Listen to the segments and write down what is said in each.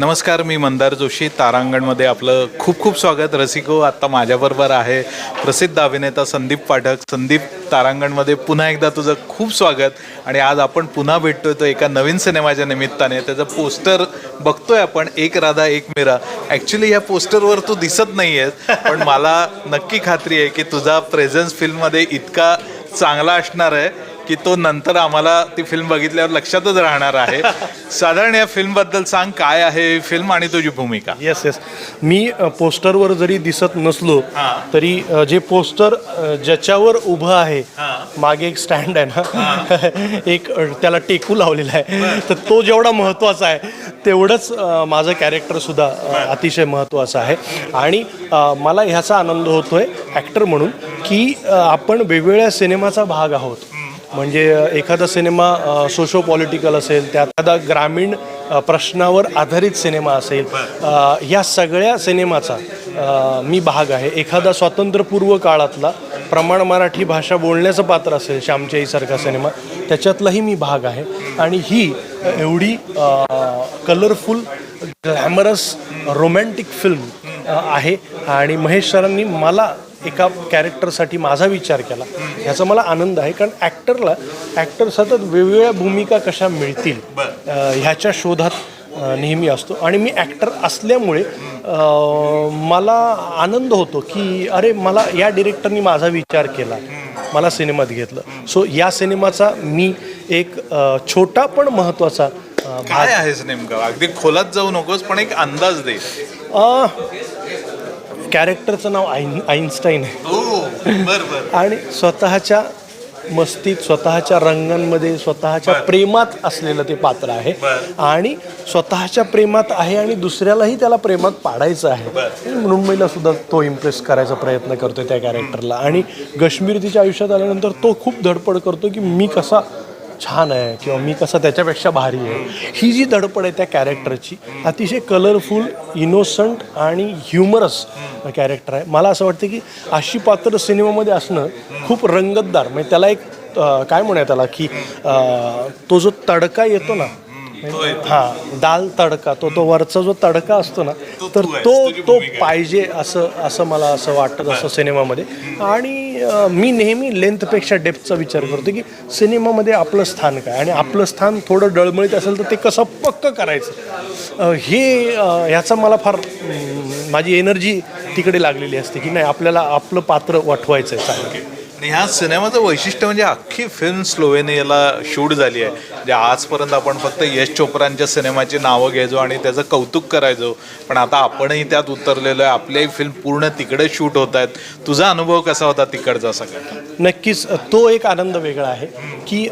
नमस्कार मी मंदार जोशी. तारांगणमध्ये आपलं खूप खूप स्वागत. रसिको आत्ता माझ्याबरोबर आहे. प्रसिद्ध अभिनेता संदीप पाठक. संदीप तारांगणमध्ये पुन्हा एकदा तुझं खूप स्वागत. आणि आज आपण पुन्हा भेटतोय तो एका नवीन सिनेमाच्या निमित्ताने. त्याचं पोस्टर बघतोय आपण एक राधा एक मीरा. ॲक्च्युली ह्या पोस्टरवर तू दिसत नाही आहेस पण मला नक्की खात्री आहे की तुझा प्रेझेन्स फिल्ममध्ये इतका चांगला असणार आहे. की तो नंतर आम्हाला ती फिल्म बघितल्यावर लक्षातच राहणार आहे. साधारण या फिल्मबद्दल सांग काय आहे ही फिल्म आणि तुझी भूमिका? येस येस मी अ, पोस्टरवर जरी दिसत नसलो तरी अ, जे पोस्टर अ, ज्याच्यावर उभं आहे मागे एक स्टँड आहे ना एक अ, त्याला टेकू लावलेला आहे. तर तो जेवढा महत्त्वाचा आहे तेवढंच अ, माझं कॅरेक्टर सुद्धा अ, अतिशय महत्त्वाचं आहे. आणि अ, मला ह्याचा आनंद होतोय ॲक्टर म्हणून की अ, आपण वेगवेगळ्या सिनेमाचा भाग आहोत. म्हणजे एखादा सिनेमा सोशो पॉलिटिकल असेल त्या एखादा ग्रामीण प्रश्नावर आधारित सिनेमा असेल या सगळ्या सिनेमाचा मी भाग आहे. एखादा स्वातंत्र्यपूर्व काळातला प्रमाण मराठी भाषा बोलण्याचं पात्र असेल श्यामच्याईसारखा सिनेमा त्याच्यातलाही मी भाग आहे. आणि ही एवढी कलरफुल ग्लॅमरस रोमॅन्टिक फिल्म आहे. आणि महेश सरांनी मला एका कॅरेक्टरसाठी माझा विचार केला. ह्याचा मला आनंद आहे कारण ॲक्टरला ॲक्टर सतत वेगवेगळ्या भूमिका कशा मिळतील ह्याच्या शोधात नेहमी असतो. आणि मी ॲक्टर असल्यामुळे मला आनंद होतो की अरे मला या डिरेक्टरनी माझा विचार केला. मला सिनेमात घेतलं. सो या सिनेमाचा मी एक छोटा पण महत्त्वाचा काय आहेस नेमकं? अगदी खोलात जाऊ नकोस पण एक अंदाज दे. कॅरेक्टरचं नाव आईन आईन्स्टाईन आहे. हो आणि स्वतःच्या मस्तीत स्वतःच्या रंगांमध्ये स्वतःच्या प्रेमात असलेलं ते पात्र आहे. आणि स्वतःच्या प्रेमात आहे आणि दुसऱ्यालाही त्याला प्रेमात पाडायचं आहे. मृण्मयीला सुद्धा तो इम्प्रेस करायचा प्रयत्न करतोय त्या कॅरेक्टरला आणि गश्मीर तिच्या आयुष्यात आल्यानंतर तो खूप धडपड करतो की मी कसा छान आहे किंवा मी कसं त्याच्यापेक्षा भारी आहे. ही जी धडपड आहे त्या कॅरेक्टरची अतिशय कलरफुल इनोसंट आणि ह्युमरस कॅरेक्टर आहे. मला असं वाटतं की अशी पात्र सिनेमामध्ये असणं खूप रंगतदार. म्हणजे त्याला एक काय म्हणूया त्याला की तो जो तडका येतो ना हा दाल तडका तो तो वरचा जो तडका असतो ना तर तो तो पाहिजे असं असं मला असं वाटतं असं सिनेमामध्ये. आणि मी नेहमी लेंथपेक्षा डेप्थचा विचार करतो की सिनेमामध्ये आपलं स्थान काय? आणि आपलं स्थान थोडं डळमळीत असेल तर ते कसं पक्क करायचं? हे ह्याचा मला फार माझी एनर्जी तिकडे लागलेली असते की नाही आपल्याला आपलं पात्र वठवायचं आहे चांगलं आणि ह्या सिनेमाचं वैशिष्ट्य म्हणजे अख्खी फिल्म स्लोवेनियाला शूट झाली आहे. म्हणजे आजपर्यंत आपण फक्त यश चोप्रांच्या सिनेमाची नावं घ्यायचो आणि त्याचं कौतुक करायचो. पण आता आपणही त्यात उतरलेलो आहे. आपल्याही फिल्म पूर्ण तिकडे शूट होत आहेत. तुझा अनुभव कसा होता तिकडचा सगळा? नक्कीच तो एक आनंद वेगळा आहे की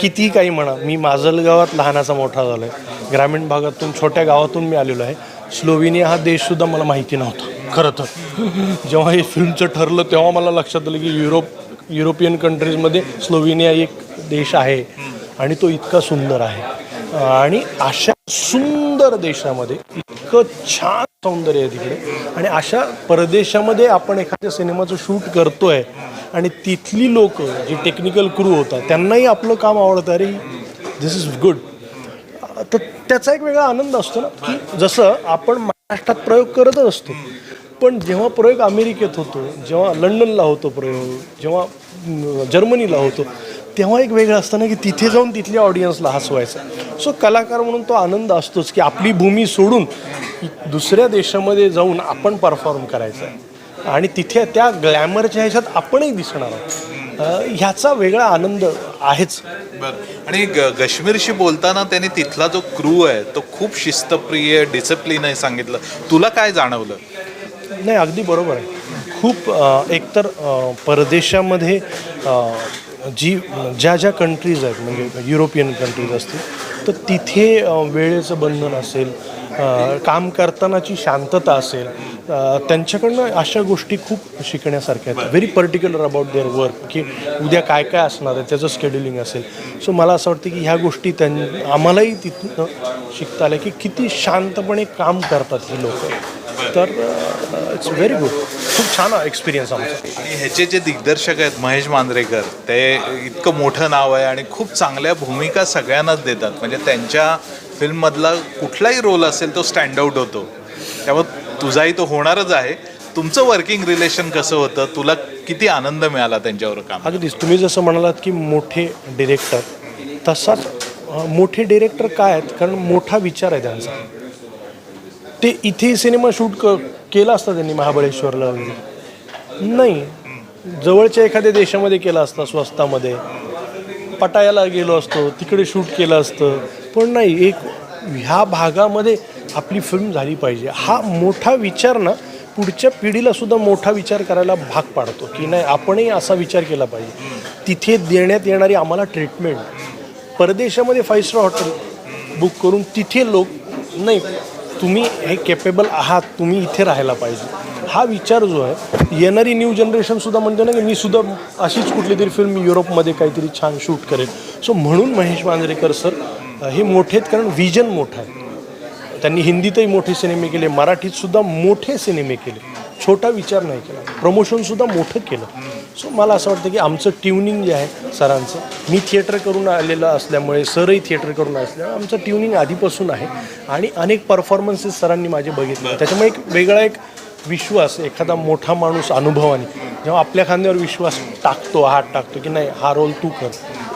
किती काही म्हणा मी माजलगावात लहानाचा मोठा झालो आहे ग्रामीण भागातून छोट्या गावातून मी आलेलो आहे. स्लोवेनिया हा देशसुद्धा मला माहिती नव्हता. खरं तर. जेव्हा हे फिल्मचं ठरलं तेव्हा मला लक्षात आलं की युरोप युरोपियन कंट्रीजमध्ये स्लोवेनिया एक देश आहे आणि तो इतका सुंदर आहे. आणि अशा सुंदर देशामध्ये इतकं छान सौंदर्य आहे तिकडे. आणि अशा परदेशामध्ये आपण एखाद्या सिनेमाचं शूट करतोय आणि तिथली लोक जी टेक्निकल क्रू होता त्यांनाही आपलं काम आवडतं. अरे दिस इज गुड तर त्याचा एक वेगळा आनंद असतो ना की जसं आपण महाराष्ट्रात प्रयोग करतच असतो. पण जेव्हा प्रयोग अमेरिकेत होतो जेव्हा लंडनला होतो प्रयोग जेव्हा जर्मनीला होतो तेव्हा एक वेगळं असतं ना की तिथे जाऊन तिथल्या ऑडियन्सला हसवायचं. सो कलाकार म्हणून तो आनंद असतोच की आपली भूमी सोडून दुसऱ्या देशामध्ये जाऊन आपण परफॉर्म करायचं. आहे आणि तिथे त्या ग्लॅमरच्या ह्याच्यात आपणही दिसणार आहोत. ह्याचा वेगळा आनंद आहेच. बरं. आणि ग काश्मीरशी बोलताना त्यांनी तिथला जो क्रू आहे तो खूप शिस्तप्रिय डिसिप्लिन आहे सांगितलं. तुला काय जाणवलं? नाही अगदी बरोबर आहे. खूप एकतर परदेशामध्ये जी ज्या ज्या कंट्रीज आहेत म्हणजे युरोपियन कंट्रीज असतील तर तिथे वेळेचं बंधन असेल काम करतानाची शांतता असेल त्यांच्याकडनं अशा गोष्टी खूप शिकण्यासारख्या आहेत. Very particular about their work की उद्या काय काय असणार आहे त्याचं स्केड्युलिंग असेल. सो मला असं वाटतं की ह्या गोष्टी त्यां आम्हालाही तिथून शिकता आल्या की किती शांतपणे काम करतात ही लोक. तर इट्स व्हेरी गुड खूप छान एक्सपिरियन्स आमचा. आणि ह्याचे जे दिग्दर्शक आहेत महेश मांजरेकर ते इतकं मोठं नाव आहे आणि खूप चांगल्या भूमिका सगळ्यांनाच देतात. म्हणजे त्यांच्या फिल्ममधला कुठलाही रोल असेल तो स्टँडआउट होतो. त्यामुळे तुझाही तो होणारच आहे. तुमचं वर्किंग रिलेशन कसं होतं? तुला किती आनंद मिळाला त्यांच्यावर काम अगदीच. तुम्ही जसं म्हणालात की मोठे डिरेक्टर तसाच मोठे डिरेक्टर काय आहेत? कारण मोठा विचार आहे त्यांचा. ते इथे सिनेमा शूट क केला असता त्यांनी महाबळेश्वरला नाही. जवळच्या एखाद्या देशामध्ये केला असता स्वस्तामध्ये. पटायला गेलो असतो तिकडे शूट केलं असतं. पण नाही एक ह्या भागामध्ये आपली फिल्म झाली पाहिजे. हा मोठा विचार ना पुढच्या पिढीला सुद्धा मोठा विचार करायला भाग पाडतो की नाही आपणही असा विचार केला पाहिजे. तिथे देण्यात येणारी आम्हाला ट्रीटमेंट परदेशामध्ये फाईव्ह स्टार हॉटेल बुक करून तिथे लोक नाही तुम्ही हे केपेबल आहात तुम्ही इथे राहायला पाहिजे. हा विचार जो आहे येणारी न्यू जनरेशनसुद्धा म्हणते ना की मी सुद्धा अशीच कुठली तरी फिल्म युरोपमध्ये काहीतरी छान शूट करेन. सो म्हणून महेश मांजरेकर सर हे मोठे आहेत कारण विजन मोठं आहे. त्यांनी हिंदीतही मोठे सिनेमे केले मराठीत सुद्धा मोठे सिनेमे केले. छोटा विचार नाही केला. प्रमोशनसुद्धा मोठं केलं. सो मला असं वाटतं की आमचं ट्युनिंग जे आहे सरांचं मी थिएटर करून आलेलं असल्यामुळे सरही थिएटर करून असल्यामुळे आमचं ट्युनिंग आधीपासून आहे. आणि अनेक परफॉर्मन्सेस सरांनी माझे बघितले. त्याच्यामुळे एक वेगळा एक विश्वास एखादा मोठा माणूस अनुभवाने जेव्हा आपल्या खांद्यावर विश्वास टाकतो हात टाकतो की नाही हा रोल तू कर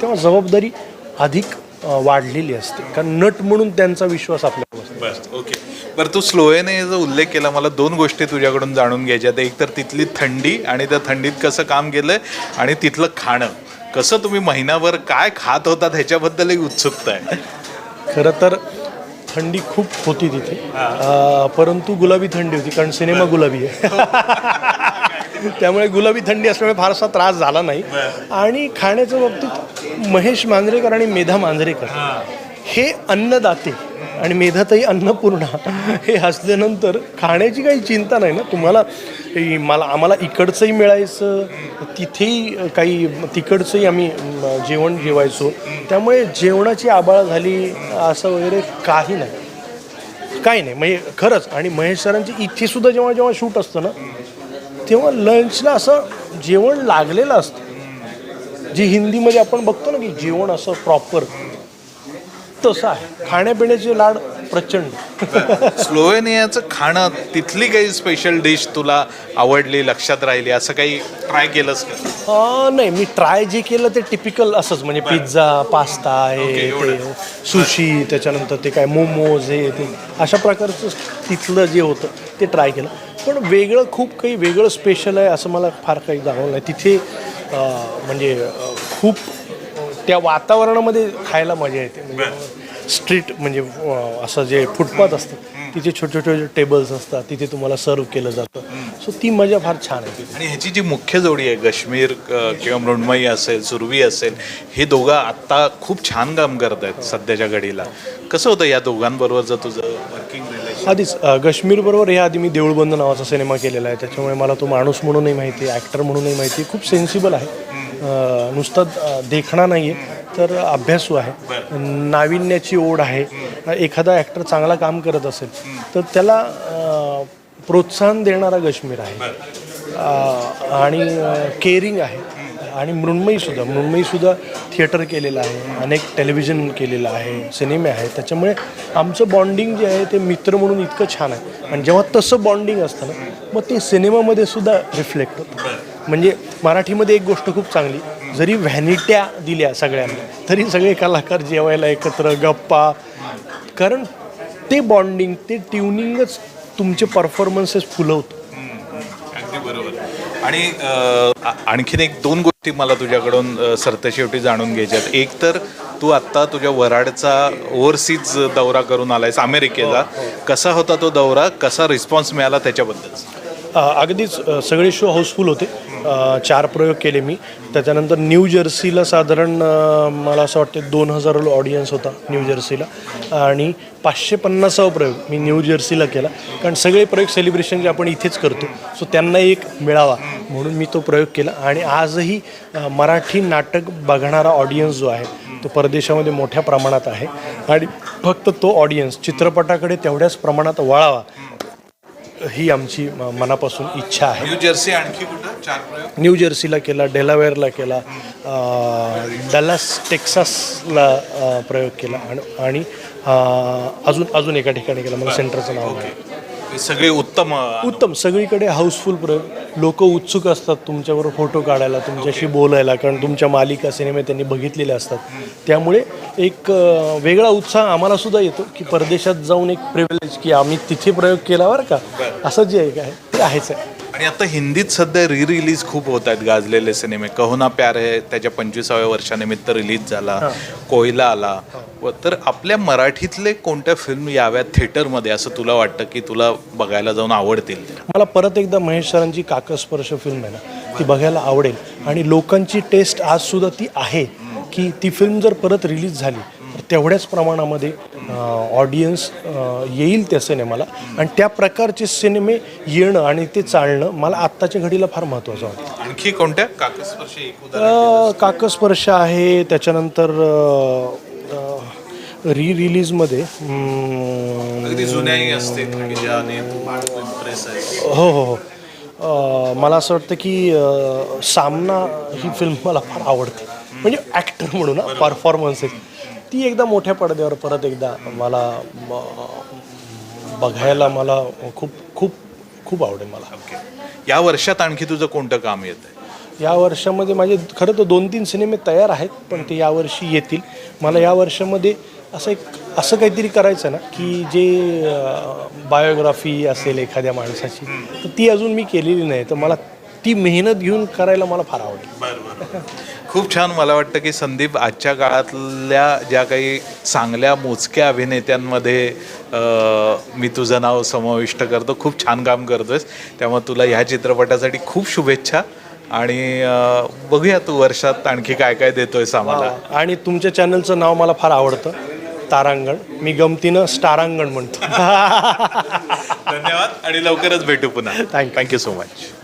तेव्हा जबाबदारी अधिक वाढलेली असते. कारण नट म्हणून त्यांचा विश्वास आपल्यावर असतो. बस ओके. बरं तू स्लोएने जो उल्लेख केला मला दोन गोष्टी तुझ्याकडून जाणून घ्यायच्या एक तर तिथली थंडी आणि त्या थंडीत कसं काम केलंय आणि तिथलं खाणं. कसं तुम्ही महिनाभर काय खात होता ह्याच्याबद्दलही उत्सुकता आहे. खरं तर थंडी खूप होती तिथे. परंतु गुलाबी थंडी होती कारण सिनेमा गुलाबी आहे. त्यामुळे गुलाबी थंडी असल्यामुळे फारसा त्रास झाला नाही. आणि खाण्याच्या बाबतीत महेश मांजरेकर आणि मेधा मांजरेकर हे अन्नदाते. आणि मेधाताई अन्नपूर्णा हे असल्यानंतर खाण्याची काही चिंता नाही ना? तुम्हाला मला आम्हाला इकडचंही मिळायचं तिथेही काही तिकडचंही आम्ही जेवण जेवायचो. त्यामुळे जेवणाची आबाळ झाली असं वगैरे काही नाही. काही नाही. म्हणजे खरंच. आणि महेश सरांची इथेसुद्धा जेव्हा जेव्हा शूट असतं ना तेव्हा लंचला असं जेवण लागलेलं असतं. जे हिंदीमध्ये आपण बघतो ना की जेवण असं प्रॉपर तसं आहे. खाण्यापिण्याचे लाड प्रचंड. स्लोवेनियाचं खाणं तिथली काही स्पेशल डिश तुला आवडली लक्षात राहिली? असं काही ट्राय केलंस का? नाही मी ट्राय जे केलं ते टिपिकल असंच म्हणजे पिझ्झा पास्ता हे. ते सुशी त्याच्यानंतर ते काय मोमोज हे ते अशा प्रकारचं तिथलं जे होतं ते ट्राय केलं. पण वेगळं खूप काही वेगळं स्पेशल आहे असं मला फार काही जाणवलं नाही. तिथे म्हणजे खूप त्या वातावरणामध्ये खायला मजा येते. म्हणजे स्ट्रीट म्हणजे असं जे फुटपाथ असतं तिथे छोटे छोटे टेबल्स असतात तिथे तुम्हाला सर्व केलं जातं. सो ती मजा फार छान आहे आणि ह्याची जी मुख्य जोडी आहे कश्मीर किंवा मृण्मयी असेल सुरवी असेल हे दोघं आत्ता खूप छान काम करत आहेत सध्याच्या घडीला. कसं होतं या दोघांबरोबरचं तुझं वर्किंग रिलेशन आधीच कश्मीरबरोबर हे आधी मी देऊळबंद नावाचा सिनेमा केलेला आहे. त्याच्यामुळे मला तो माणूस म्हणूनही माहिती आहे ॲक्टर म्हणूनही माहिती आहे खूप सेन्सिबल आहे. नुसता नुसतं देखणा नाही आहे तर अभ्यासू आहे. नाविन्याची ओढ आहे. एखादा ॲक्टर चांगला काम करत असेल तर त्याला प्रोत्साहन देणारा कश्मीर आहे. आणि केअरिंग आहे. आणि मृण्मयीसुद्धा मृण्मयीसुद्धा थिएटर केलेलं आहे अनेक टेलिव्हिजन केलेलं आहे सिनेमे आहेत. त्याच्यामुळे आमचं बॉन्डिंग जे आहे ते मित्र म्हणून इतकं छान आहे. आणि जेव्हा तसं बॉन्डिंग असतं ना मग ते सिनेमामध्ये सुद्धा रिफ्लेक्ट होतं. म्हणजे मराठीमध्ये एक गोष्ट खूप चांगली जरी व्हॅनिट्या दिल्या सगळ्यांना तरी सगळे कलाकार जेवायला एकत्र गप्पा. कारण ते बॉन्डिंग ते ट्युनिंगच तुमचे परफॉर्मन्सेस फुलवतो. अगदी बरोबर. आणि आणखीन एक दोन गोष्टी मला तुझ्याकडून सरतेशेवटी जाणून घ्यायच्यात एक तर तू आत्ता तुझ्या वराडचा ओव्हरसीज दौरा करून आलायस अमेरिकेचा कसा होता तो दौरा? कसा रिस्पॉन्स मिळाला त्याच्याबद्दल? अगदीच सगळे शो हाऊसफुल होते. चार प्रयोग केले मी. त्याच्यानंतर न्यू जर्सीला साधारण मला असं वाटतं दोन हजार ऑडियन्स होता न्यू जर्सीला. आणि पाचशे पन्नासावा प्रयोग मी न्यू जर्सीला केला. कारण सगळे प्रयोग सेलिब्रेशन जे आपण इथेच करतो. सो त्यांना एक मिळावा म्हणून मी तो प्रयोग केला. आणि आजही मराठी नाटक बघणारा ऑडियन्स जो आहे तो परदेशामध्ये मोठ्या प्रमाणात आहे. आणि फक्त तो ऑडियन्स चित्रपटाकडे तेवढ्याच प्रमाणात वळावा. ही आमची मनापासून इच्छा आहे. न्यू जर्सी आणखी कुठं? चार प्रयोग? न्यू जर्सीला केला डेलावेअरला केला डलास टेक्सासला प्रयोग केला. आणि अजून अजून एका ठिकाणी केला. मला सेंटरचं नाव नाही. हे सगळे उत्तम अ, उत्तम. सगळीकडे हाऊसफुल प्रयोग लोक उत्सुक असतात तुमच्यावर फोटो काढायला तुमच्याशी बोलायला कारण तुमच्या मालिका सिनेमे त्यांनी बघितलेले असतात. त्यामुळे एक अं, वेगळा उत्साह आम्हाला सुद्धा येतो की परदेशात जाऊन एक प्रिव्हिलेज की आम्ही तिथे प्रयोग केला बरं का. असं जे आहे काय ते आहेच आहे. आणि आता हिंदीत सध्या री रिलीज खूप होत आहेत गाजलेले सिनेमे. कहो ना प्यार है त्याच्या पंचवीसाव्या वर्षानिमित्त रिलीज झाला. कोयला आला. व तर आपल्या मराठीतले कोणत्या फिल्म याव्यात थिएटरमध्ये असं तुला वाटतं की तुला बघायला जाऊन आवडतील? मला परत एकदा महेश सरांची काकस्पर्श फिल्म आहे ना ती बघायला आवडेल. आणि लोकांची टेस्ट आज सुद्धा ती आहे की ती फिल्म जर परत रिलीज झाली तर तेवढ्याच प्रमाणामध्ये ऑडियन्स येईल त्या सिनेमाला. आणि त्या प्रकारचे सिनेमे येणं आणि ते चालणं मला आत्ताच्या घडीला फार महत्त्वाचं वाटतं. आणखी कोणत्या? काकस्पर्श काकस्पर्श आहे त्याच्यानंतर री रिलीजमध्ये आहे. हो हो हो. मला असं वाटतं की सामना ही फिल्म मला फार आवडते. म्हणजे ॲक्टर म्हणून ना परफॉर्मन्सेस ती एकदा मोठ्या पडद्यावर परत एकदा मला बघायला मला खूप खूप खूप आवडेल मला. ओके. या वर्षात आणखी तुझं कोणतं काम येत आहे? या वर्षामध्ये माझे खरं तर दोन तीन सिनेमे तयार आहेत पण ते यावर्षी येतील. मला या वर्षामध्ये असं एक असं काहीतरी करायचं ना की जे बायोग्राफी असेल एखाद्या माणसाची तर ती अजून मी केलेली नाही. तर मला ती मेहनत घेऊन करायला मला फार आवडेल. खूप छान मला वाटतं की संदीप आजच्या काळातल्या ज्या काही चांगल्या मोजक्या अभिनेत्यांमध्ये मी तुझं नाव समाविष्ट करतो खूप छान काम करतोयस. त्यामुळे तुला ह्या चित्रपटासाठी खूप शुभेच्छा आणि बघूया तू वर्षात आणखी काय काय देतोयस आम्हाला. आणि तुमच्या चॅनलचं नाव मला फार आवडतं तारांगण. मी गमतीनं स्टारांगण म्हणतो. धन्यवाद आणि लवकरच भेटू पुन्हा. You. Thank you so much